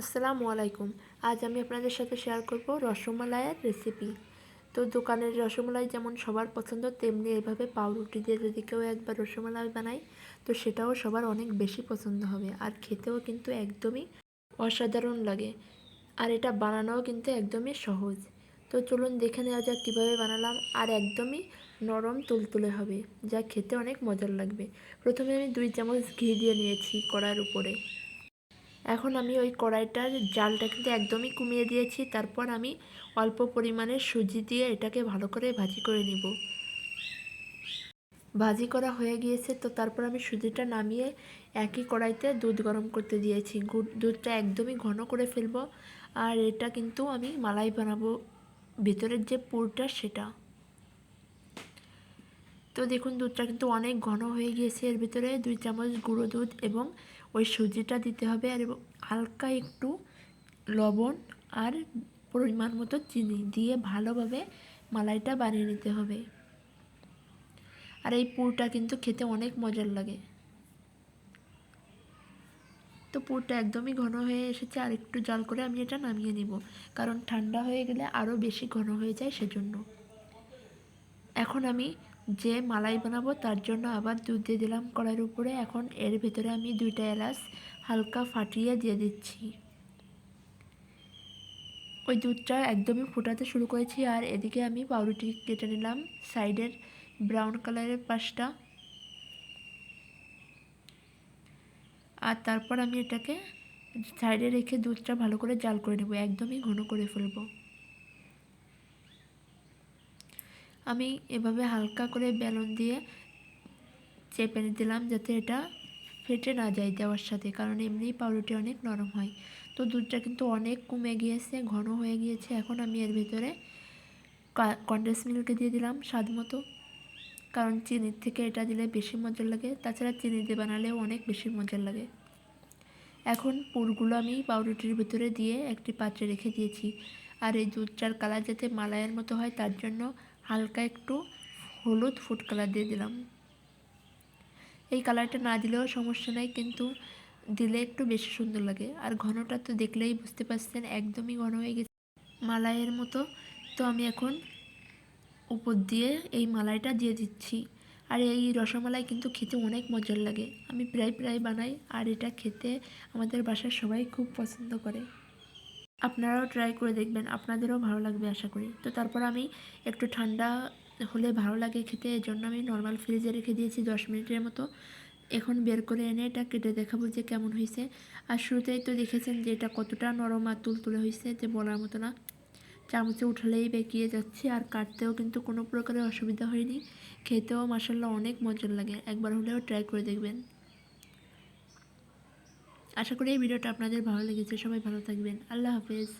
আসসালামু আলাইকুম। আজ আমি আপনাদের সাথে শেয়ার করব রসমালাইয়ের রেসিপি তো দোকানের রসমালাই যেমন সবার পছন্দ, তেমনি এভাবে পাউরুটি দিয়ে যদি কেউ একবার রসমালাই বানায়, তো সেটাও সবার অনেক বেশি পছন্দ হবে। আর খেতেও কিন্তু একদমই অসাধারণ লাগে। আর এটা বানানোও কিন্তু একদমই সহজ। তো চলুন দেখে নেওয়া যাক কীভাবে বানালাম। আর একদমই নরম তুলতুলে হবে, যা খেতে অনেক মজার লাগবে। প্রথমে আমি দুই চামচ ঘি দিয়ে নিয়েছি কড়ার উপরে। এখন আমি ওই কড়াইটার জালটা কিন্তু একদমই কমিয়ে দিয়েছি, তারপর আমি অল্প পরিমাণে সুজি দিয়ে এটাকে ভালো করে ভাজি করে নিব। ভাজি করা হয়ে গিয়েছে, তো তারপর আমি সুজিটা নামিয়ে একই কড়াইতে দুধ গরম করতে দিয়েছি। দুধটা একদমই ঘন করে ফেলব, আর এটা কিন্তু আমি মালাই বানাবো। ভেতরের যে পুরটা সেটা। তো দেখুন, দুধটা কিন্তু অনেক ঘন হয়ে গিয়েছে। এর ভিতরে দুই চামচ গুঁড়ো দুধ এবং ওই সুজিটা দিতে হবে আর হালকা একটু লবণ আর পরিমাণ মতো চিনি দিয়ে ভালোভাবে মালাইটা বানিয়ে নিতে হবে। আর এই পুরটা কিন্তু খেতে অনেক মজার লাগে। তো পুরটা একদমই ঘন হয়ে এসেছে আর একটু জাল করে আমি এটা নামিয়ে নিব, কারণ ঠান্ডা হয়ে গেলে আরও বেশি ঘন হয়ে যায় সেজন্য। এখন আমি যে মালাই বানাবো তার জন্য আবার দুধ দিয়ে দিলাম কড়াইয়ের উপরে। এখন এর ভেতরে আমি দুইটা এলাচ হালকা ফাটিয়ে দিয়ে দিচ্ছি। ওই দুধটা একদমই ফোটাতে শুরু করেছি আর এদিকে আমি পাউরুটি কেটে নিলাম সাইডের ব্রাউন কালারের পাশটা। আর তারপর আমি এটাকে সাইডে রেখে দুধটা ভালো করে জাল করে নেব, একদমই ঘন করে ফেলব। আমি এভাবে হালকা করে বেলুন দিয়ে চেপে দিলাম যাতে এটা ফেটে না যায় দেওয়ার সাথে, কারণ এমনি পাউরুটি অনেক নরম হয়। তো দুধটা কিন্তু অনেক কমে গিয়েছে, ঘন হয়ে গিয়েছে। এখন আমি এর ভিতরে কন্ডেন্স মিল্ক দিয়ে দিলাম স্বাদ মতো, কারণ চিনির থেকে এটা দিলে বেশি মজার লাগে। তাছাড়া চিনি দিয়ে বানালেও অনেক বেশি মজার লাগে। এখন পুরগুলো আমি পাউরুটির ভিতরে দিয়ে একটি পাত্রে রেখে দিয়েছি। আর এই দুধটার কালার যাতে মালাইয়ের মতো হয়, তার জন্য হালকা একটু হলুদ ফুড কালার দিয়ে দিলাম। এই কালারটা না দিলেও সমস্যা নাই, কিন্তু দিলে একটু বেশি সুন্দর লাগে। আর ঘনটা তো দেখলেই বুঝতে পারছেন, একদমই ঘন হয়ে গেছে। মালাইয়ের মতো তো আমি এখন উপর দিয়ে এই মালাইটা দিয়ে দিচ্ছি। আর এই রসমালাই কিন্তু খেতে অনেক মজার লাগে। আমি প্রায় প্রায় বানাই, আর এটা খেতে আমাদের বাসার সবাই খুব পছন্দ করে। আপনারাও ট্রাই করে দেখবেন, আপনাদেরও ভালো লাগবে আশা করি। তো তারপর আমি একটু ঠান্ডা হলে ভালো লাগে খেতে এর জন্য আমি নর্মাল ফ্রিজে রেখে দিয়েছি দশ মিনিটের মতো। এখন বের করে এনে এটা কেটে দেখাবো যে কেমন হয়েছে। আর শুরুতেই তো দেখেছেন যে এটা কতটা নরম আর তুলতুলে হয়েছে যে বলার মতো না। চামচে উঠালেই বেঁকিয়ে যাচ্ছে আর কাটতেও কিন্তু কোনো প্রকারের অসুবিধা হয়নি। খেতেও মাসাল্লাহ অনেক মজার লাগে, একবার হলেও ট্রাই করে দেখবেন। আশা করি এই ভিডিওটা আপনাদের ভালো লেগেছে। সবাই ভালো থাকবেন। আল্লাহ হাফেজ।